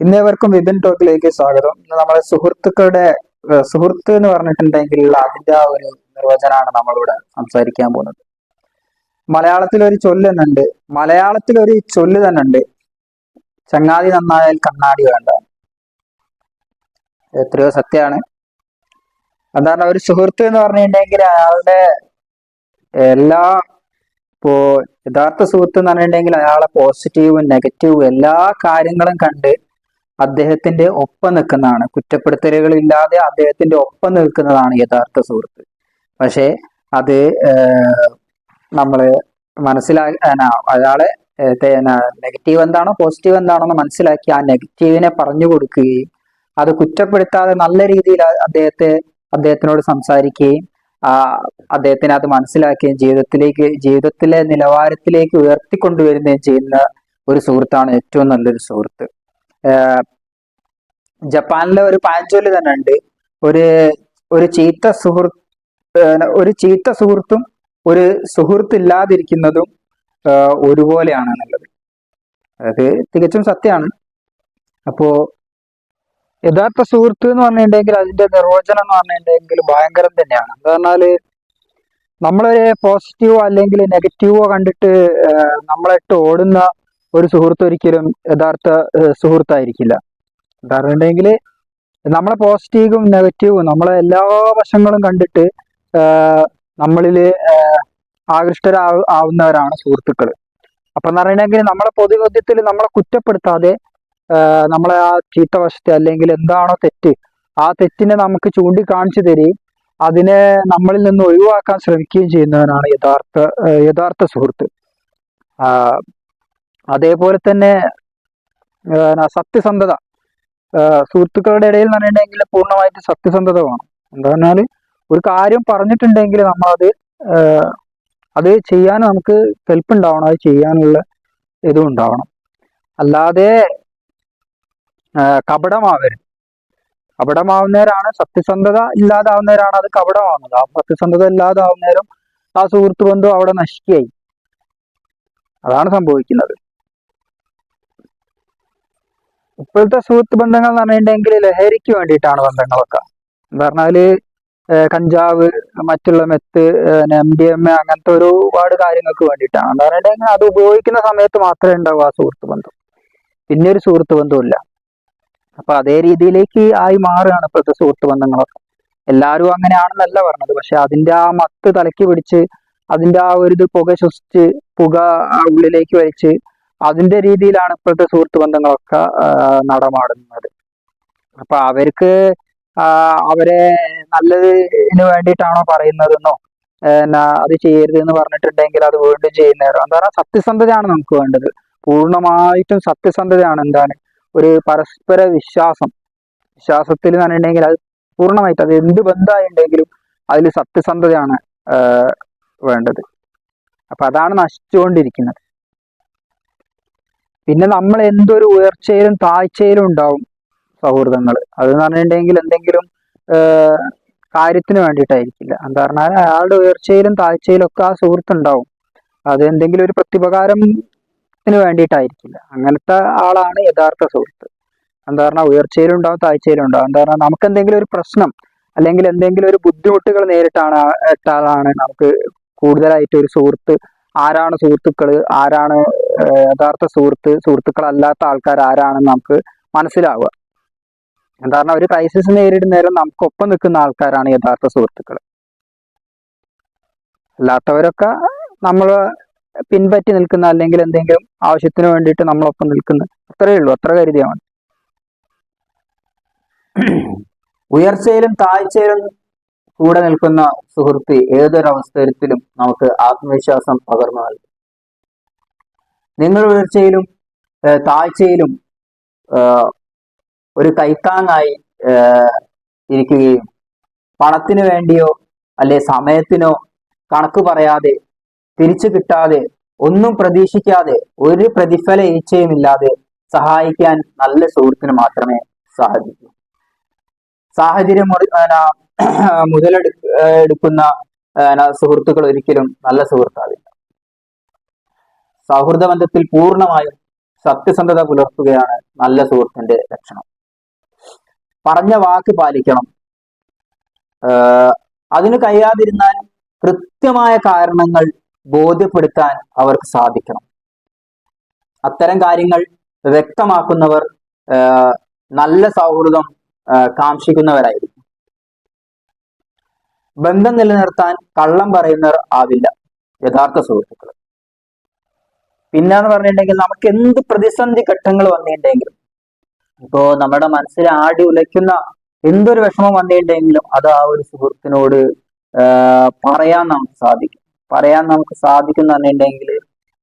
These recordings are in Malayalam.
ഇന്നേവർക്കും വിപിൻ ടോക്കിലേക്ക് സ്വാഗതം. ഇന്ന് നമ്മളെ സുഹൃത്തുക്കളുടെ സുഹൃത്ത് എന്ന് പറഞ്ഞിട്ടുണ്ടെങ്കിൽ അതിന്റെ ആ ഒരു നിർവചനമാണ് നമ്മളിവിടെ സംസാരിക്കാൻ പോകുന്നത്. മലയാളത്തിൽ ഒരു ചൊല്ല് തന്നെ ഉണ്ട് മലയാളത്തിൽ ഒരു ചൊല്ല് തന്നെ ഉണ്ട്. ചങ്ങാതി നന്നായാൽ കണ്ണാടി വേണ്ട. എത്രയോ സത്യമാണ്. എന്താണ് ഒരു സുഹൃത്ത് എന്ന് പറഞ്ഞിട്ടുണ്ടെങ്കിൽ അയാളുടെ എല്ലാ ഇപ്പോ യഥാർത്ഥ സുഹൃത്ത് എന്ന് പറഞ്ഞിട്ടുണ്ടെങ്കിൽ അയാളെ പോസിറ്റീവും നെഗറ്റീവും എല്ലാ കാര്യങ്ങളും കണ്ട് അദ്ദേഹത്തിന്റെ ഒപ്പം നിൽക്കുന്നതാണ്. കുറ്റപ്പെടുത്തലുകൾ ഇല്ലാതെ അദ്ദേഹത്തിന്റെ ഒപ്പം നിൽക്കുന്നതാണ് യഥാർത്ഥ സുഹൃത്ത്. പക്ഷേ അത് നമ്മൾ മനസ്സിലാ അയാളെ നെഗറ്റീവ് എന്താണോ പോസിറ്റീവ് എന്താണോ എന്ന് മനസ്സിലാക്കി ആ നെഗറ്റീവിനെ പറഞ്ഞു കൊടുക്കുകയും അത് കുറ്റപ്പെടുത്താതെ നല്ല രീതിയിൽ അദ്ദേഹത്തെ അദ്ദേഹത്തിനോട് സംസാരിക്കുകയും ആ അദ്ദേഹത്തിന് അത് മനസ്സിലാക്കുകയും ജീവിതത്തിലേക്ക് ജീവിതത്തിലെ നിലവാരത്തിലേക്ക് ഉയർത്തിക്കൊണ്ടുവരുകയും ചെയ്യുന്ന ഒരു സുഹൃത്താണ് ഏറ്റവും നല്ലൊരു സുഹൃത്ത്. ജപ്പാനിലെ ഒരു പാഞ്ചോലി തന്നെ ഉണ്ട്. ഒരു ഒരു ചീത്ത സുഹൃത്ത് ഒരു ചീത്ത സുഹൃത്തും ഒരു സുഹൃത്ത് ഇല്ലാതിരിക്കുന്നതും ഒരുപോലെയാണ് എന്നുള്ളത്. അത് തികച്ചും സത്യമാണ്. അപ്പോ യഥാർത്ഥ സുഹൃത്ത് എന്ന് പറഞ്ഞിട്ടുണ്ടെങ്കിൽ അതിന്റെ നിർവചനം എന്ന് പറഞ്ഞിട്ടുണ്ടെങ്കിൽ ഭയങ്കരം തന്നെയാണ്. എന്താ പറഞ്ഞാൽ നമ്മളൊരു പോസിറ്റീവോ അല്ലെങ്കിൽ നെഗറ്റീവോ കണ്ടിട്ട് നമ്മളിട്ട് ഓടുന്ന ഒരു സുഹൃത്ത് ഒരിക്കലും യഥാർത്ഥ സുഹൃത്തായിരിക്കില്ല. പറഞ്ഞിട്ടുണ്ടെങ്കിൽ നമ്മളെ പോസിറ്റീവും നെഗറ്റീവും നമ്മളെ എല്ലാ വശങ്ങളും കണ്ടിട്ട് നമ്മളിൽ ആകൃഷ്ടരാ ആവുന്നവരാണ് സുഹൃത്തുക്കൾ അപ്പൊ എന്ന് പറയണമെങ്കിൽ നമ്മളെ പൊതുബോധ്യത്തിൽ നമ്മളെ കുറ്റപ്പെടുത്താതെ നമ്മളെ ആ ചീത്ത വശത്തെ അല്ലെങ്കിൽ എന്താണോ തെറ്റ് ആ തെറ്റിനെ നമുക്ക് ചൂണ്ടിക്കാണിച്ചു തരികയും അതിനെ നമ്മളിൽ നിന്ന് ഒഴിവാക്കാൻ ശ്രമിക്കുകയും ചെയ്യുന്നവനാണ് യഥാർത്ഥ യഥാർത്ഥ സുഹൃത്ത്. അതേപോലെ തന്നെ സത്യസന്ധത. സുഹൃത്തുക്കളുടെ ഇടയിൽ എന്ന് പറഞ്ഞിട്ടുണ്ടെങ്കിൽ പൂർണമായിട്ട് സത്യസന്ധത വേണം. എന്താ പറഞ്ഞാൽ ഒരു കാര്യം പറഞ്ഞിട്ടുണ്ടെങ്കിൽ നമ്മൾ അത് അത് ചെയ്യാൻ നമുക്ക് കെൽപ്പുണ്ടാവണം അത് ചെയ്യാനുള്ള ഇതും ഉണ്ടാവണം അല്ലാതെ കപടമാവരുത്. കപടമാവുന്നവരാണ് സത്യസന്ധത ഇല്ലാതാവുന്നവരാണ് അത് കപടമാവുന്നത്. ആ സത്യസന്ധത ഇല്ലാതാവുന്നവരും ആ സുഹൃത്ത് ബന്ധു അവിടെ നശിക്കുകയായി. അതാണ് സംഭവിക്കുന്നത്. ഇപ്പോഴത്തെ സുഹൃത്ത് ബന്ധങ്ങൾ എന്ന് പറഞ്ഞിട്ടുണ്ടെങ്കിൽ ലഹരിക്ക് വേണ്ടിയിട്ടാണ് ബന്ധങ്ങളൊക്കെ. എന്ന് പറഞ്ഞാൽ കഞ്ചാവ് മറ്റുള്ള meth M D M A അങ്ങനത്തെ ഒരുപാട് കാര്യങ്ങൾക്ക് വേണ്ടിയിട്ടാണ്. എന്താ പറഞ്ഞിട്ടുണ്ടെങ്കിൽ അത് ഉപയോഗിക്കുന്ന സമയത്ത് മാത്രമേ ഉണ്ടാവൂ ആ സുഹൃത്ത് ബന്ധം. പിന്നെ ഒരു സുഹൃത്ത് ബന്ധമില്ല അപ്പൊ അതേ രീതിയിലേക്ക് ആയി മാറുകയാണ് ഇപ്പോഴത്തെ സുഹൃത്ത് ബന്ധങ്ങളൊക്കെ. എല്ലാവരും അങ്ങനെയാണെന്നല്ല പറഞ്ഞത്. പക്ഷെ അതിന്റെ ആ മത്ത് തലക്കി പിടിച്ച് അതിന്റെ ആ ഒരു ഇത് പുക ശ്വസിച്ച് പുക ഉള്ളിലേക്ക് വലിച്ച് അതിന്റെ രീതിയിലാണ് ഇപ്പോഴത്തെ സുഹൃത്ത് ബന്ധങ്ങളൊക്കെ നടമാടുന്നത്. അപ്പൊ അവർക്ക് അവരെ നല്ലതിന് വേണ്ടിയിട്ടാണോ പറയുന്നതെന്നോ എന്നാ അത് ചെയ്യരുത് എന്ന് പറഞ്ഞിട്ടുണ്ടെങ്കിൽ അത് വീണ്ടും ചെയ്യുന്നവരോ. എന്താ പറയുക സത്യസന്ധതയാണ് നമുക്ക് വേണ്ടത്. പൂർണമായിട്ടും സത്യസന്ധതയാണ് എന്താണ്? ഒരു പരസ്പര വിശ്വാസം. വിശ്വാസത്തിൽ എന്ന് പറഞ്ഞിട്ടുണ്ടെങ്കിൽ അത് പൂർണമായിട്ട് അത് എന്ത് ബന്ധമായിട്ടുണ്ടെങ്കിലും അതിൽ സത്യസന്ധതയാണ് വേണ്ടത്. അപ്പൊ അതാണ് നശിച്ചുകൊണ്ടിരിക്കുന്നത്. പിന്നെ നമ്മൾ എന്തൊരു ഉയർച്ചയിലും താഴ്ചയിലും ഉണ്ടാവും സൗഹൃദങ്ങൾ. അതെന്ന് പറഞ്ഞിട്ടുണ്ടെങ്കിൽ എന്തെങ്കിലും കാര്യത്തിന് വേണ്ടിയിട്ടായിരിക്കില്ല. എന്താ പറഞ്ഞാൽ അയാളുടെ ഉയർച്ചയിലും താഴ്ചയിലും ഒക്കെ ആ സുഹൃത്ത് ഉണ്ടാവും അത് എന്തെങ്കിലും ഒരു പ്രത്യുപകാരത്തിന് വേണ്ടിയിട്ടായിരിക്കില്ല. അങ്ങനത്തെ ആളാണ് യഥാർത്ഥ സുഹൃത്ത്. എന്താ പറഞ്ഞാൽ ഉയർച്ചയിലും ഉണ്ടാവും താഴ്ചയിലും ഉണ്ടാവും. എന്താ പറഞ്ഞാൽ നമുക്ക് എന്തെങ്കിലും ഒരു പ്രശ്നം അല്ലെങ്കിൽ എന്തെങ്കിലും ഒരു ബുദ്ധിമുട്ടുകൾ നേരിട്ടാണ് ഇട്ടാലാണ് നമുക്ക് കൂടുതലായിട്ട് ഒരു സുഹൃത്ത് ആരാണ് സുഹൃത്തുക്കൾ ആരാണ് യഥാർത്ഥ സുഹൃത്ത് സുഹൃത്തുക്കളല്ലാത്ത ആൾക്കാർ ആരാണെന്ന് നമുക്ക് മനസ്സിലാവുക. പറഞ്ഞാൽ ഒരു ക്രൈസിസ് നേരിടുന്നേരം നമുക്കൊപ്പം നിൽക്കുന്ന ആൾക്കാരാണ് യഥാർത്ഥ സുഹൃത്തുക്കൾ അല്ലാത്തവരൊക്കെ നമ്മൾ പിൻപറ്റി നിൽക്കുന്ന അല്ലെങ്കിൽ എന്തെങ്കിലും ആവശ്യത്തിന് വേണ്ടിയിട്ട് നമ്മളൊപ്പം നിൽക്കുന്ന അത്രയേ ഉള്ളൂ. അത്ര കരുതിയാൽ മതി. ഉയർച്ചയിലും താഴ്ചയിലും കൂടെ നിൽക്കുന്ന സുഹൃത്ത് ഏതൊരു അവസരത്തിലും നമുക്ക് ആത്മവിശ്വാസം പകർന്നു നൽകും. നിങ്ങൾ ഉയർച്ചയിലും താഴ്ചയിലും ഒരു കൈത്താങ്ങായി ഇരിക്കുകയും പണത്തിനു വേണ്ടിയോ അല്ലെ സമയത്തിനോ കണക്ക് പറയാതെ തിരിച്ചു കിട്ടാതെ ഒന്നും പ്രതീക്ഷിക്കാതെ ഒരു പ്രതിഫല ഈച്ചയുമില്ലാതെ സഹായിക്കാൻ നല്ല സുഹൃത്തിന് മാത്രമേ സാധിക്കൂ. സാഹചര്യം മുറി- ഏന, മുതലെടു എടുക്കുന്ന ഏന, സുഹൃത്തുക്കൾ ഒരിക്കലും നല്ല സുഹൃത്താവില്ല. സൗഹൃദ ബന്ധത്തിൽ പൂർണമായും സത്യസന്ധത പുലർത്തുകയാണ് നല്ല സുഹൃത്തിന്റെ ലക്ഷണം. പറഞ്ഞ വാക്ക് പാലിക്കണം. അതിന് കഴിയാതിരുന്നാൽ കൃത്യമായ കാരണങ്ങൾ ബോധ്യപ്പെടുത്താൻ അവർക്ക് സാധിക്കണം. അത്തരം കാര്യങ്ങൾ വ്യക്തമാക്കുന്നവർ നല്ല സൗഹൃദം കാക്ഷിക്കുന്നവരായിരിക്കും. ബന്ധം നിലനിർത്താൻ കള്ളം പറയുന്നവർ ആവില്ല യഥാർത്ഥ സുഹൃത്തുക്കൾ. പിന്നെന്ന് പറഞ്ഞിട്ടുണ്ടെങ്കിൽ നമുക്ക് എന്ത് പ്രതിസന്ധി ഘട്ടങ്ങൾ വന്നിട്ടുണ്ടെങ്കിലും ഇപ്പോ നമ്മുടെ മനസ്സിൽ ആടി ഉലയ്ക്കുന്ന എന്തൊരു വിഷമം വന്നിട്ടുണ്ടെങ്കിലും അത് ആ ഒരു സുഹൃത്തിനോട് പറയാൻ നമുക്ക് സാധിക്കും. പറയാൻ നമുക്ക് സാധിക്കും പറഞ്ഞിട്ടുണ്ടെങ്കിൽ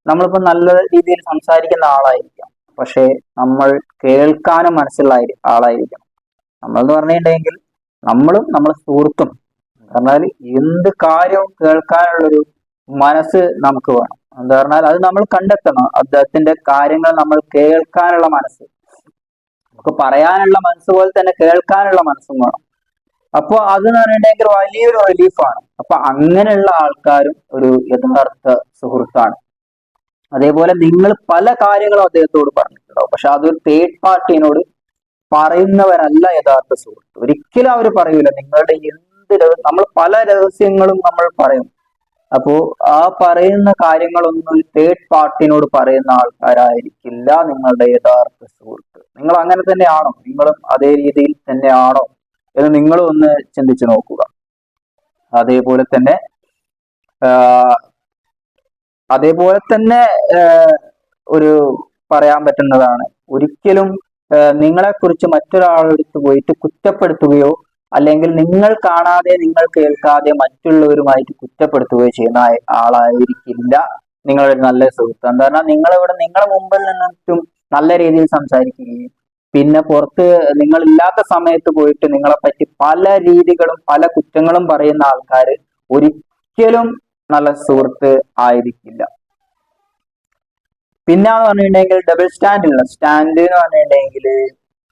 നമ്മളിപ്പോ നല്ല രീതിയിൽ സംസാരിക്കുന്ന ആളായിരിക്കാം. പക്ഷെ നമ്മൾ കേൾക്കാനും മനസ്സുള്ള നമ്മൾ എന്ന് പറഞ്ഞിട്ടുണ്ടെങ്കിൽ നമ്മളും നമ്മളെ സുഹൃത്തും. പറഞ്ഞാൽ എന്ത് കാര്യവും കേൾക്കാനുള്ളൊരു മനസ്സ് നമുക്ക് വേണം. എന്താ പറഞ്ഞാൽ അത് നമ്മൾ കണ്ടെത്തണം. അദ്ദേഹത്തിന്റെ കാര്യങ്ങൾ നമ്മൾ കേൾക്കാനുള്ള മനസ്സ്. നമുക്ക് പറയാനുള്ള മനസ്സ് പോലെ തന്നെ കേൾക്കാനുള്ള മനസ്സും വേണം. അപ്പൊ അത് എന്ന് പറഞ്ഞിട്ടുണ്ടെങ്കിൽ വലിയൊരു റിലീഫാണ് അപ്പൊ അങ്ങനെയുള്ള ആൾക്കാരും ഒരു യഥാർത്ഥ സുഹൃത്താണ്. അതേപോലെ നിങ്ങൾ പല കാര്യങ്ങളും അദ്ദേഹത്തോട് പറഞ്ഞിട്ടുണ്ടാവും. പക്ഷെ അതൊരു തേർഡ് പാർട്ടിനോട് പറയുന്നവരല്ല യഥാർത്ഥ സുഹൃത്ത്. ഒരിക്കലും അവർ പറയൂല. നിങ്ങളുടെ എന്ത് നമ്മൾ പല രഹസ്യങ്ങളും നമ്മൾ പറയും. അപ്പോ ആ പറയുന്ന കാര്യങ്ങളൊന്നും തേർഡ് പാർട്ടിനോട് പറയുന്ന ആൾക്കാരായിരിക്കില്ല നിങ്ങളുടെ യഥാർത്ഥ സുഹൃത്ത്. നിങ്ങൾ അങ്ങനെ തന്നെയാണോ? നിങ്ങളും അതേ രീതിയിൽ തന്നെയാണോ? എന്ന് നിങ്ങളും ഒന്ന് ചിന്തിച്ചു നോക്കുക. അതേപോലെ തന്നെ അതേപോലെ തന്നെ ഒരു പറയാൻ പറ്റുന്നതാണ്. ഒരിക്കലും നിങ്ങളെ കുറിച്ച് മറ്റൊരാളെടുത്ത് പോയിട്ട് കുറ്റപ്പെടുത്തുകയോ അല്ലെങ്കിൽ നിങ്ങൾ കാണാതെ നിങ്ങൾ കേൾക്കാതെ മറ്റുള്ളവരുമായിട്ട് കുറ്റപ്പെടുത്തുകയോ ചെയ്യുന്ന ആളായിരിക്കില്ല നിങ്ങളൊരു നല്ല സുഹൃത്ത്. എന്താ പറഞ്ഞാൽ നിങ്ങളിവിടെ നിങ്ങളുടെ മുമ്പിൽ നിന്നിട്ടും നല്ല രീതിയിൽ സംസാരിക്കുകയും പിന്നെ പുറത്ത് നിങ്ങളില്ലാത്ത സമയത്ത് പോയിട്ട് നിങ്ങളെ പറ്റി പല രീതികളും പല കുറ്റങ്ങളും പറയുന്ന ആൾക്കാർ ഒരിക്കലും നല്ല സുഹൃത്ത് ആയിരിക്കില്ല. പിന്നെ എന്ന് പറഞ്ഞിട്ടുണ്ടെങ്കിൽ ഡബിൾ സ്റ്റാൻഡ് ഉള്ള സ്റ്റാൻഡ് എന്ന് പറഞ്ഞിട്ടുണ്ടെങ്കിൽ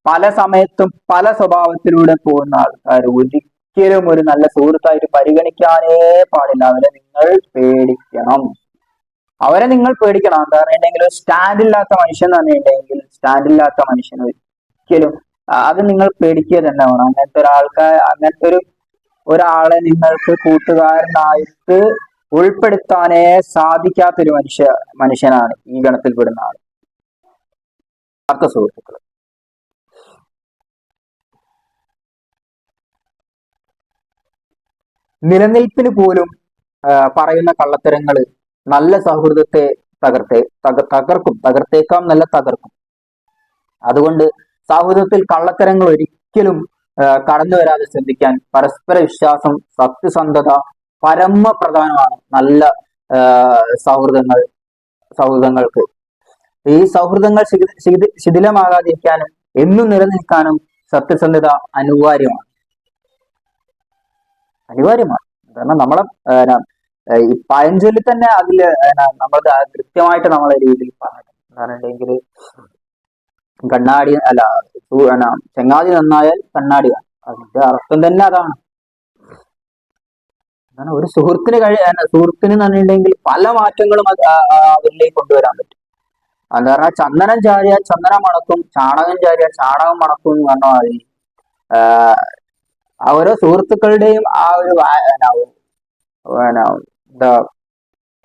പല സമയത്തും പല സ്വഭാവത്തിലൂടെ പോകുന്ന ആൾക്കാർ ഒരിക്കലും ഒരു നല്ല സുഹൃത്തായിട്ട് പരിഗണിക്കാനേ പാടില്ല. അവരെ നിങ്ങൾ പേടിക്കണം. അവരെ നിങ്ങൾ പേടിക്കണം. എന്താ പറഞ്ഞിട്ടുണ്ടെങ്കിൽ സ്റ്റാൻഡ് ഇല്ലാത്ത മനുഷ്യൻ എന്ന് പറഞ്ഞിട്ടുണ്ടെങ്കിൽ സ്റ്റാൻഡ് ഇല്ലാത്ത മനുഷ്യൻ ഒരിക്കലും അത് നിങ്ങൾ പേടിക്കുക തന്നെ വേണം. അങ്ങനത്തെ ഒരാൾക്കാർ അങ്ങനത്തെ ഒരു ഒരാളെ നിങ്ങൾക്ക് കൂട്ടുകാരനായിട്ട് ഉൾപ്പെടുത്താനേ സാധിക്കാത്തൊരു മനുഷ്യ മനുഷ്യനാണ് ഈ ഗണത്തിൽപ്പെടുന്ന ആൾ. അർത്ഥ സുഹൃത്തുക്കൾ. നിലനിൽപ്പിന് പോലും പറയുന്ന കള്ളത്തരങ്ങൾ നല്ല സൗഹൃദത്തെ തകർത്തേ തകർ തകർക്കും. തകർത്തേക്കാം നല്ല തകർക്കും. അതുകൊണ്ട് സൗഹൃദത്തിൽ കള്ളത്തരങ്ങൾ ഒരിക്കലും കടന്നു വരാതെ ശ്രദ്ധിക്കാൻ പരസ്പര വിശ്വാസം സത്യസന്ധത പരമപ്രധാനമാണ് നല്ല സൗഹൃദങ്ങൾ സൗഹൃദങ്ങൾക്ക്. ഈ സൗഹൃദങ്ങൾ ശിഥി- ശിഥി- ശിഥിലമാകാതിരിക്കാനും എന്നും നിലനിൽക്കാനും സത്യസന്ധത അനിവാര്യമാണ്. അനിവാര്യമാണ്. കാരണം നമ്മളെ ഈ പഴഞ്ചൊല്ലി തന്നെ അതിൽ നമ്മൾ കൃത്യമായിട്ട് നമ്മളെ രീതിയിൽ പറഞ്ഞിട്ടുണ്ട്. എന്താണെന്നുണ്ടെങ്കിൽ കണ്ണാടി അല്ല ചെങ്ങാതി നന്നായാൽ കണ്ണാടി അതിന്റെ അർത്ഥം തന്നെ അതാണ്. കാരണം ഒരു സുഹൃത്തിന് കഴി സുഹൃത്തിന് നന്നിട്ടുണ്ടെങ്കിൽ പല മാറ്റങ്ങളും അത് അവരിലേക്ക് കൊണ്ടുവരാൻ പറ്റും. എന്താ പറഞ്ഞാൽ ചന്ദനം ചാരിയാൽ ചന്ദനം മണക്കും ചാണകം ചാരിയാൽ ചാണകം മണക്കും എന്ന് പറഞ്ഞാൽ ആ ഓരോ സുഹൃത്തുക്കളുടെയും ആ ഒരു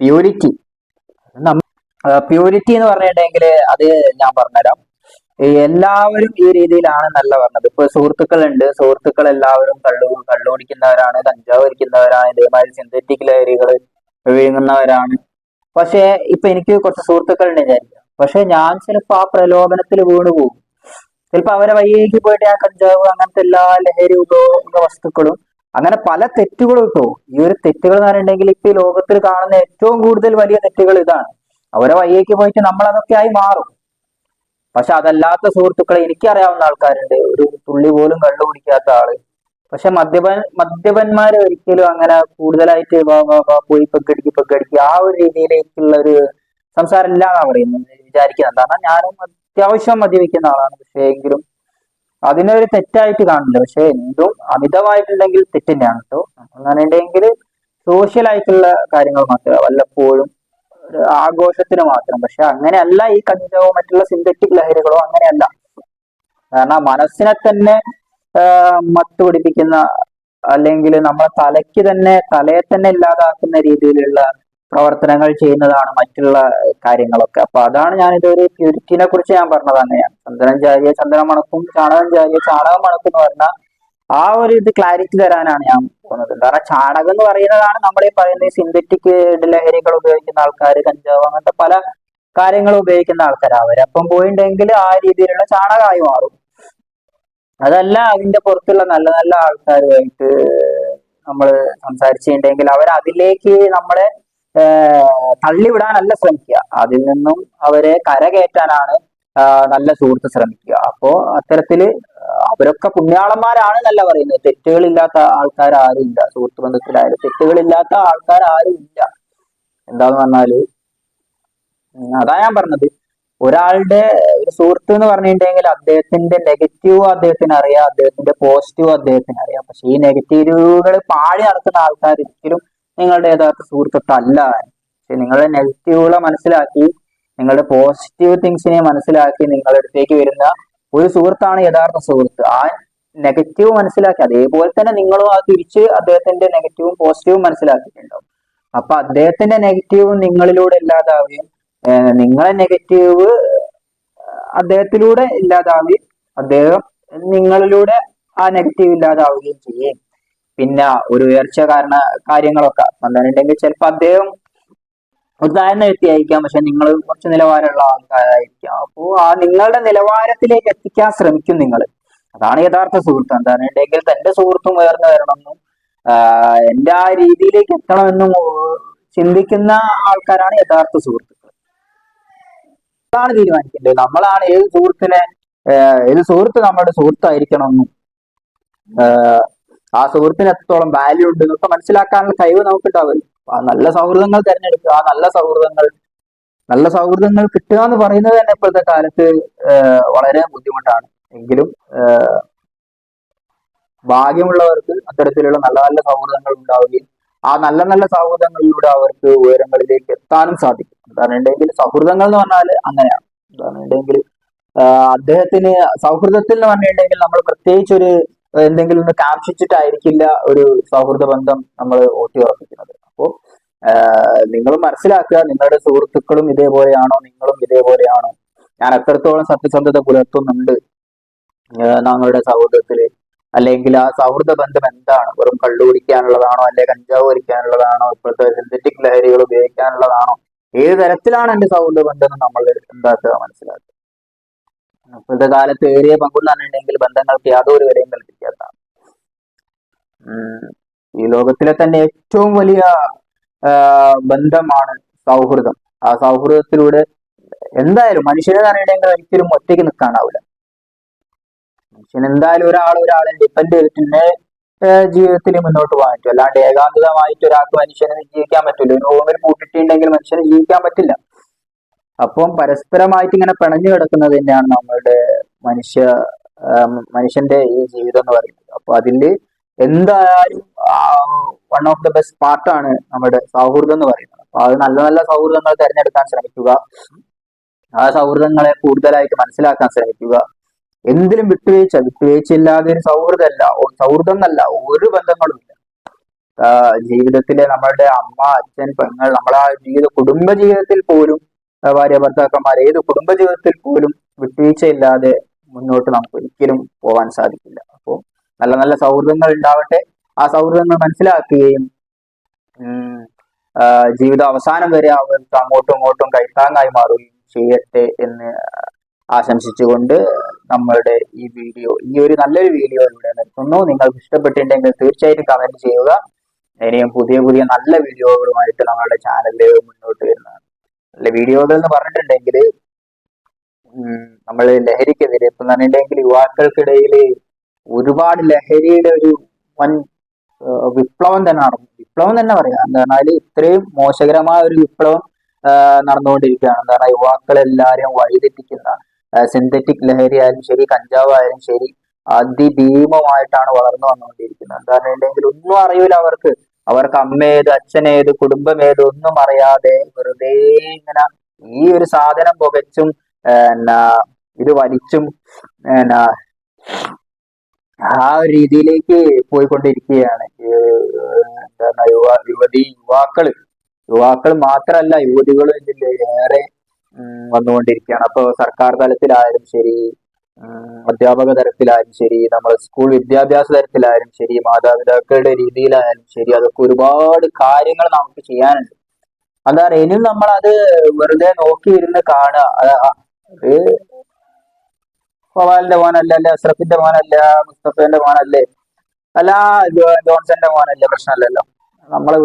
പ്യൂരിറ്റി പ്യൂരിറ്റി എന്ന് പറഞ്ഞിട്ടുണ്ടെങ്കിൽ അത് ഞാൻ പറഞ്ഞുതരാം. എല്ലാവരും ഈ രീതിയിലാണ് നല്ല പറഞ്ഞത്. ഇപ്പൊ സുഹൃത്തുക്കളുണ്ട്. സുഹൃത്തുക്കൾ എല്ലാവരും കള്ളു കള്ളുകുടിക്കുന്നവരാണ് കഞ്ചാവ് വലിക്കുന്നവരാണ് ഇതേമാതിരി സിന്തറ്റിക് ലഹരികൾ വിഴുങ്ങുന്നവരാണ്. പക്ഷേ ഇപ്പൊ എനിക്ക് കുറച്ച് സുഹൃത്തുക്കളുണ്ട് വിചാരിക്കാം പക്ഷെ ഞാൻ ചിലപ്പോ ആ പ്രലോഭനത്തിൽ വീണു പോകും ചിലപ്പോ അവരെ വഴിയേക്ക് പോയിട്ട് ആ കഞ്ചാവ് അങ്ങനത്തെ എല്ലാ ലഹരി ഉപയോഗ വസ്തുക്കളും. അങ്ങനെ പല തെറ്റുകളും കിട്ടും ഈ ഒരു തെറ്റുകൾ എന്ന് പറഞ്ഞിട്ടുണ്ടെങ്കിൽ ഇപ്പൊ ഈ ലോകത്തിൽ കാണുന്ന ഏറ്റവും കൂടുതൽ വലിയ തെറ്റുകൾ ഇതാണ്. അവരെ വഴിയേക്ക് പോയിട്ട് നമ്മൾ അതൊക്കെ ആയി മാറും. പക്ഷെ അതല്ലാത്ത സുഹൃത്തുക്കളെ എനിക്കറിയാവുന്ന ആൾക്കാരുണ്ട്. ഒരു തുള്ളി പോലും കള്ളു കുടിക്കാത്ത ആൾ. പക്ഷെ മദ്യപൻ മദ്യപന്മാര് ഒരിക്കലും അങ്ങനെ കൂടുതലായിട്ട് പോയി പെക്കടിക്ക് പെക്കടിക്ക് ആ ഒരു രീതിയിലേക്കുള്ള ഒരു സംസാരം ഇല്ല എന്നാ പറയുന്നത് വിചാരിക്കുന്നത് കാരണം ഞാനും അത്യാവശ്യം മദ്യപിക്കുന്ന ആളാണ്. പക്ഷേ എങ്കിലും അതിനൊരു തെറ്റായിട്ട് കാണില്ല പക്ഷെ എന്തും അമിതമായിട്ടുണ്ടെങ്കിൽ തെറ്റന്നെയാണ് കേട്ടോ. അങ്ങനെയുണ്ടെങ്കിൽ പറഞ്ഞിട്ടുണ്ടെങ്കിൽ സോഷ്യൽ ആയിട്ടുള്ള കാര്യങ്ങൾ മാത്രമേ വല്ലപ്പോഴും ഒരു ആഘോഷത്തിന് മാത്രം. പക്ഷെ അങ്ങനെയല്ല ഈ കഞ്ചാവോ മറ്റുള്ള സിന്തറ്റിക് ലഹരികളോ അങ്ങനെയല്ല. കാരണം മനസ്സിനെ തന്നെ മത്ത് പിടിപ്പിക്കുന്ന അല്ലെങ്കിൽ നമ്മളെ തലയ്ക്ക് തന്നെ തലയെ തന്നെ ഇല്ലാതാക്കുന്ന രീതിയിലുള്ള പ്രവർത്തനങ്ങൾ ചെയ്യുന്നതാണ് മറ്റുള്ള കാര്യങ്ങളൊക്കെ. അപ്പൊ അതാണ് ഞാൻ ഇതൊരു പ്യൂരിറ്റിനെ കുറിച്ച് ഞാൻ പറഞ്ഞത് അങ്ങനെയാണ്. ചന്ദനം ചാരിയ ചന്ദനം മണക്കും ചാണകം ചാരിയ ചാണകം മണക്കും എന്ന് പറഞ്ഞ ആ ഒരു ഇത് ക്ലാരിറ്റി തരാനാണ് ഞാൻ പോകുന്നത്. കാരണം ചാണകം എന്ന് പറയുന്നതാണ് ഈ പറയുന്ന സിന്തറ്റിക് ലഹരികൾ ഉപയോഗിക്കുന്ന ആൾക്കാർ കഞ്ചാവ് അങ്ങനത്തെ പല കാര്യങ്ങൾ ഉപയോഗിക്കുന്ന ആൾക്കാർ അവരപ്പം പോയിണ്ടെങ്കിൽ ആ രീതിയിലുള്ള ചാണകമായി മാറും. അതല്ല അതിന്റെ പുറത്തുള്ള നല്ല നല്ല ആൾക്കാരുമായിട്ട് നമ്മൾ സംസാരിച്ചിട്ടുണ്ടെങ്കിൽ അവർ അതിലേക്ക് നമ്മളെ തള്ളിവിടാനല്ല ശ്രമിക്കുക. അതിൽ നിന്നും അവരെ കരകയറ്റാനാണ് നല്ല സുഹൃത്ത് ശ്രമിക്കുക. അപ്പോ അത്തരത്തിൽ അവരൊക്കെ പുണ്യാളന്മാരാണ് എന്നല്ല പറയുന്നത്. തെറ്റുകളില്ലാത്ത ആൾക്കാർ ആരും ഇല്ല. സുഹൃത്ത് ബന്ധത്തിലായാലും തെറ്റുകളില്ലാത്ത ആൾക്കാർ ആരും ഇല്ല. എന്താന്ന് പറഞ്ഞാൽ അതാ ഞാൻ പറഞ്ഞത്. ഒരാളുടെ ഒരു സുഹൃത്ത് എന്ന് പറഞ്ഞിട്ടുണ്ടെങ്കിൽ അദ്ദേഹത്തിന്റെ നെഗറ്റീവ് അദ്ദേഹത്തിന് അറിയാം. അദ്ദേഹത്തിന്റെ പോസിറ്റീവ് അദ്ദേഹത്തിന് അറിയാം. പക്ഷെ ഈ നെഗറ്റീവുകൾ പാഴി നടക്കുന്ന ആൾക്കാർ ഒരിക്കലും നിങ്ങളുടെ യഥാർത്ഥ സുഹൃത്തല്ല. പക്ഷെ നിങ്ങളുടെ നെഗറ്റീവുകളെ മനസ്സിലാക്കി നിങ്ങളുടെ പോസിറ്റീവ് തിങ്സിനെ മനസ്സിലാക്കി നിങ്ങളുടെ അടുത്തേക്ക് വരുന്ന ഒരു സുഹൃത്താണ് യഥാർത്ഥ സുഹൃത്ത്. ആ നെഗറ്റീവ് മനസ്സിലാക്കി അതേപോലെ തന്നെ നിങ്ങളും ആ തിരിച്ച് അദ്ദേഹത്തിന്റെ നെഗറ്റീവും പോസിറ്റീവും മനസ്സിലാക്കിയിട്ടുണ്ടാവും. അപ്പൊ അദ്ദേഹത്തിന്റെ നെഗറ്റീവും നിങ്ങളിലൂടെ ഇല്ലാതാവുകയും നിങ്ങളെ നെഗറ്റീവ് അദ്ദേഹത്തിലൂടെ ഇല്ലാതാവുകയും അദ്ദേഹം നിങ്ങളിലൂടെ ആ നെഗറ്റീവ് ഇല്ലാതാവുകയും ചെയ്യും പിന്നെ ഒരു ഉയർച്ച കാരണ കാര്യങ്ങളൊക്കെ. വന്നിട്ടുണ്ടെങ്കിൽ ചിലപ്പോൾ അദ്ദേഹം ഒരു താഴ്ന്ന വ്യക്തിയായിരിക്കാം പക്ഷെ നിങ്ങൾ കുറച്ച് നിലവാരമുള്ള ആൾക്കാരായിരിക്കാം. അപ്പോൾ ആ നിങ്ങളുടെ നിലവാരത്തിലേക്ക് എത്തിക്കാൻ ശ്രമിക്കും നിങ്ങൾ അതാണ് യഥാർത്ഥ സുഹൃത്ത്. എന്താണെന്നുണ്ടെങ്കിൽ തന്റെ സുഹൃത്തും ഉയർന്നു വരണമെന്നും എന്റെ ആ രീതിയിലേക്ക് എത്തണമെന്നും ചിന്തിക്കുന്ന ആൾക്കാരാണ് യഥാർത്ഥ സുഹൃത്തുക്കൾ. അതാണ് തീരുമാനിക്കേണ്ടത്. നമ്മളാണ് ഏത് സുഹൃത്തിനെ ഏത് സുഹൃത്ത് നമ്മുടെ സുഹൃത്തായിരിക്കണമെന്നും ആ സുഹൃത്തിന് എത്രത്തോളം വാല്യൂ ഉണ്ട് എന്നൊക്കെ മനസ്സിലാക്കാനുള്ള കഴിവ് നമുക്കുണ്ടാവില്ല ആ നല്ല സൗഹൃദങ്ങൾ തിരഞ്ഞെടുക്കുക ആ നല്ല സൗഹൃദങ്ങൾ നല്ല സൗഹൃദങ്ങൾ കിട്ടുക എന്ന് പറയുന്നത് തന്നെ ഇപ്പോഴത്തെ കാലത്ത് വളരെ ബുദ്ധിമുട്ടാണ്. എങ്കിലും ഭാഗ്യമുള്ളവർക്ക് അത്തരത്തിലുള്ള നല്ല നല്ല സൗഹൃദങ്ങൾ ഉണ്ടാവുകയും ആ നല്ല നല്ല സൗഹൃദങ്ങളിലൂടെ അവർക്ക് ഉയരങ്ങളിലേക്ക് എത്താനും സാധിക്കും. എന്താണെന്നുണ്ടെങ്കിൽ സൗഹൃദങ്ങൾ എന്ന് പറഞ്ഞാൽ അങ്ങനെയാണ്. ആഹ് അദ്ദേഹത്തിന് സൗഹൃദത്തിൽ എന്ന് പറഞ്ഞിട്ടുണ്ടെങ്കിൽ നമ്മൾ പ്രത്യേകിച്ച് ഒരു എന്തെങ്കിലും ഒന്ന് കാക്ഷിച്ചിട്ടായിരിക്കില്ല ഒരു സൗഹൃദ ബന്ധം നമ്മൾ ഓട്ടി ഉറപ്പിക്കുന്നത് അപ്പോൾ നിങ്ങൾ മനസ്സിലാക്കുക നിങ്ങളുടെ സുഹൃത്തുക്കളും ഇതേപോലെയാണോ നിങ്ങളും ഇതേപോലെയാണോ. ഞാൻ എത്രത്തോളം സത്യസന്ധത പുലർത്തുന്നുണ്ട് ഞങ്ങളുടെ സൗഹൃദത്തിൽ. അല്ലെങ്കിൽ ആ സൗഹൃദ ബന്ധം എന്താണ്? വെറും കള്ളു കുടിക്കാനുള്ളതാണോ അല്ലെ കഞ്ചാവ് വലിക്കാനുള്ളതാണോ ഇപ്പോഴത്തെ സിന്തറ്റിക് ലഹരികൾ ഉപയോഗിക്കാനുള്ളതാണോ? ഏത് തരത്തിലാണ് എന്റെ സൗഹൃദ ബന്ധം നമ്മൾ എന്താക്കുക മനസ്സിലാക്കുക. ഇപ്പോഴത്തെ കാലത്ത് ഏറിയ പങ്കുന്ന് പറഞ്ഞിട്ടുണ്ടെങ്കിൽ ബന്ധങ്ങൾക്ക് യാതൊരു വിലയും കൽപ്പിക്കാത്ത. ഈ ലോകത്തിലെ തന്നെ ഏറ്റവും വലിയ ബന്ധമാണ് സൗഹൃദം. ആ സൗഹൃദത്തിലൂടെ എന്തായാലും മനുഷ്യനെ പറഞ്ഞിട്ടുണ്ടെങ്കിൽ ഒരിക്കലും ഒറ്റയ്ക്ക് നിൽക്കാനാവില്ല. മനുഷ്യൻ എന്തായാലും ഒരാൾ ഒരാളെ ഡിപ്പെൻഡ് ചെയ്തിട്ട് ജീവിതത്തിൽ മുന്നോട്ട് പോകാൻ പറ്റും. അല്ലാണ്ട് ഏകാന്തമായിട്ട് ഒരാൾക്ക് മനുഷ്യന് ജീവിക്കാൻ പറ്റില്ല. ഒരു റൂമിൽ പൂട്ടിട്ടുണ്ടെങ്കിൽ മനുഷ്യന് ജീവിക്കാൻ പറ്റില്ല. അപ്പം പരസ്പരമായിട്ട് ഇങ്ങനെ പിണഞ്ഞു കിടക്കുന്നത് തന്നെയാണ് നമ്മളുടെ മനുഷ്യ മനുഷ്യന്റെ ഈ ജീവിതം എന്ന് പറയുന്നത്. അപ്പൊ അതിൽ എന്തായാലും വൺ ഓഫ് ദ ബെസ്റ്റ് പാർട്ടാണ് നമ്മുടെ സൗഹൃദം എന്ന് പറയുന്നത്. അപ്പൊ അത് നല്ല നല്ല സൗഹൃദങ്ങൾ തിരഞ്ഞെടുക്കാൻ ശ്രമിക്കുക. ആ സൗഹൃദങ്ങളെ കൂടുതലായിട്ട് മനസ്സിലാക്കാൻ ശ്രമിക്കുക. എന്തിലും വിട്ടുവീഴ്ച വിട്ടുവീഴ്ച ഇല്ലാതെ ഒരു സൗഹൃദമല്ല സൗഹൃദം എന്നല്ല ഒരു ബന്ധങ്ങളും ഇല്ല. ജീവിതത്തിലെ നമ്മളുടെ അമ്മ അച്ഛൻ പെങ്ങൾ നമ്മളെ ജീവിത കുടുംബ ജീവിതത്തിൽ പോലും ഭാര്യ ഭർത്താക്കന്മാർ ഏത് കുടുംബ ജീവിതത്തിൽ പോലും വിട്ടുവീഴ്ചയില്ലാതെ മുന്നോട്ട് നമുക്ക് ഒരിക്കലും പോകാൻ സാധിക്കില്ല. അപ്പോൾ നല്ല നല്ല സൗഹൃദങ്ങൾ ഉണ്ടാവട്ടെ. ആ സൗഹൃദങ്ങൾ മനസ്സിലാക്കുകയും ജീവിതം ജീവിത അവസാനം വരെ അവർക്ക് അങ്ങോട്ടും ഇങ്ങോട്ടും കൈത്താങ്ങായി മാറുകയും ചെയ്യട്ടെ എന്ന് ആശംസിച്ചുകൊണ്ട് നമ്മളുടെ ഈ വീഡിയോ ഈ ഒരു നല്ലൊരു വീഡിയോ ഇവിടെ നിർത്തുന്നു. നിങ്ങൾക്ക് ഇഷ്ടപ്പെട്ടിട്ടുണ്ടെങ്കിൽ തീർച്ചയായിട്ടും കമന്റ് ചെയ്യുക. ഇനിയും പുതിയ പുതിയ നല്ല വീഡിയോകളുമായിട്ട് നമ്മളുടെ ചാനലിൽ മുന്നോട്ട് വരുന്നതാണ്. നല്ല വീഡിയോകൾ എന്ന് പറഞ്ഞിട്ടുണ്ടെങ്കിൽ നമ്മൾ ലഹരിക്കെതിരെ ഇപ്പം പറഞ്ഞിട്ടുണ്ടെങ്കിൽ യുവാക്കൾക്കിടയിൽ ഒരുപാട് ലഹരിയുടെ ഒരു വൻ വിപ്ലവം തന്നെ നടന്നു. വിപ്ലവം തന്നെ പറയാം. എന്താ പറഞ്ഞാൽ ഇത്രയും മോശകരമായ ഒരു വിപ്ലവം നടന്നുകൊണ്ടിരിക്കുകയാണ്. എന്താ പറയുക യുവാക്കളെല്ലാവരെയും വഴിതെറ്റിക്കുന്ന സിന്തറ്റിക് ലഹരി ആയാലും ശരി കഞ്ചാവ് ആയാലും ശരി അതിഭീമമായിട്ടാണ് വളർന്നു വന്നുകൊണ്ടിരിക്കുന്നത്. എന്താ പറഞ്ഞിട്ടുണ്ടെങ്കിൽ ഒന്നും അറിയില്ല അവർക്ക്. അവർക്ക് അമ്മേത് അച്ഛനേത് കുടുംബമേത് ഒന്നും അറിയാതെ വെറുതെ ഇങ്ങനെ ഈ ഒരു സാധനം പുകച്ചും എന്നാ ഇത് വലിച്ചും എന്നാ ആ ഒരു രീതിയിലേക്ക് പോയിക്കൊണ്ടിരിക്കുകയാണ്. എന്താ യുവ യുവതി യുവാക്കൾ. യുവാക്കൾ മാത്രമല്ല യുവതികളും ഇതിൽ ഏറെ വന്നുകൊണ്ടിരിക്കുകയാണ്. അപ്പൊ സർക്കാർ തലത്തിലായാലും ശരി അധ്യാപക തരത്തിലായാലും ശരി നമ്മുടെ സ്കൂൾ വിദ്യാഭ്യാസ തരത്തിലായാലും ശരി മാതാപിതാക്കളുടെ രീതിയിലായാലും ശരി അതൊക്കെ ഒരുപാട് കാര്യങ്ങൾ നമുക്ക് ചെയ്യാനുണ്ട്. അതാണ് ഇനിയും അത് വെറുതെ നോക്കിയിരുന്ന് കാണുക. ഫവാലിന്റെ മോനല്ല അല്ലെ അഷ്റഫിന്റെ മോനല്ല മുസ്തഫന്റെ മോനല്ലേ അല്ല ജോൺസന്റെ മോനല്ലേ പ്രശ്നമല്ലല്ലോ നമ്മളെ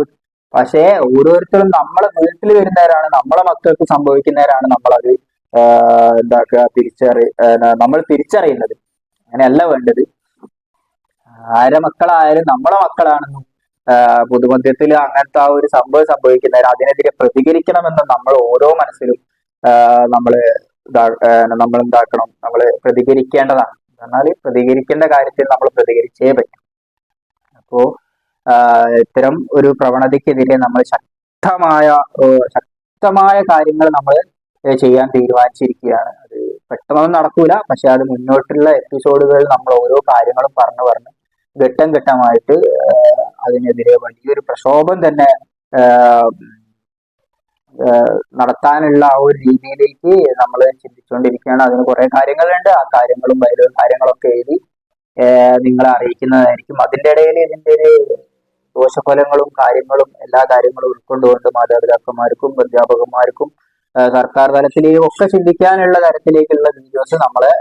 പക്ഷേ ഓരോരുത്തരും നമ്മളെ വീട്ടിൽ വരുന്നവരാണ് നമ്മളെ മക്കൾക്ക് സംഭവിക്കുന്നവരാണ് നമ്മളത് എന്താക്കുക? തിരിച്ചറി നമ്മൾ തിരിച്ചറിയുന്നത്. അങ്ങനെയല്ല വേണ്ടത്. ആരെ മക്കളായാലും നമ്മളെ മക്കളാണെന്നും പൊതുമധ്യത്തിൽ അങ്ങനത്തെ ആ ഒരു സംഭവം സംഭവിക്കുന്നവർ അതിനെതിരെ പ്രതികരിക്കണമെന്നും നമ്മൾ ഓരോ മനസ്സിലും നമ്മൾ നമ്മൾ എന്താക്കണം? നമ്മൾ പ്രതികരിക്കേണ്ടതാണ്. എന്നാൽ പ്രതികരിക്കേണ്ട കാര്യത്തിൽ നമ്മൾ പ്രതികരിച്ചേ പറ്റും. അപ്പോ ഇത്തരം ഒരു പ്രവണതയ്ക്കെതിരെ നമ്മൾ ശക്തമായ ശക്തമായ കാര്യങ്ങൾ നമ്മൾ ചെയ്യാൻ തീരുമാനിച്ചിരിക്കുകയാണ്. അത് പെട്ടെന്നൊന്നും നടക്കൂല. പക്ഷെ അത് മുന്നോട്ടുള്ള എപ്പിസോഡുകളിൽ നമ്മൾ ഓരോ കാര്യങ്ങളും പറഞ്ഞു പറഞ്ഞ് ഘട്ടം ഘട്ടമായിട്ട് അതിനെതിരെ വലിയൊരു പ്രക്ഷോഭം തന്നെ നടത്താനുള്ള ആ ഒരു രീതിയിലേക്ക് നമ്മൾ ചിന്തിച്ചുകൊണ്ടിരിക്കുകയാണ്. അതിന് കുറെ കാര്യങ്ങളുണ്ട്. ആ കാര്യങ്ങളും വരും കാര്യങ്ങളൊക്കെ എഴുതി നിങ്ങളെ അറിയിക്കുന്നതായിരിക്കും. അതിന്റെ ഇടയിൽ ഇതിന്റെ ഒരു ദോഷഫലങ്ങളും കാര്യങ്ങളും എല്ലാ കാര്യങ്ങളും ഉൾക്കൊണ്ടുകൊണ്ട് മാതാപിതാക്കന്മാർക്കും അധ്യാപകന്മാർക്കും സർക്കാർ തലത്തിലേയും ഒക്കെ ചിന്തിക്കാനുള്ള തരത്തിലേക്കുള്ള വീഡിയോസ് നമ്മളെ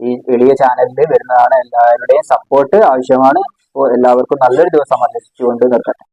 ഈ എളിയ ചാനലിൽ വരുന്നതാണ്. എല്ലാവരുടെയും സപ്പോർട്ട് ആവശ്യമാണ്. എല്ലാവർക്കും നല്ലൊരു ദിവസം ആശംസിച്ചുകൊണ്ട് നിർത്തട്ടെ.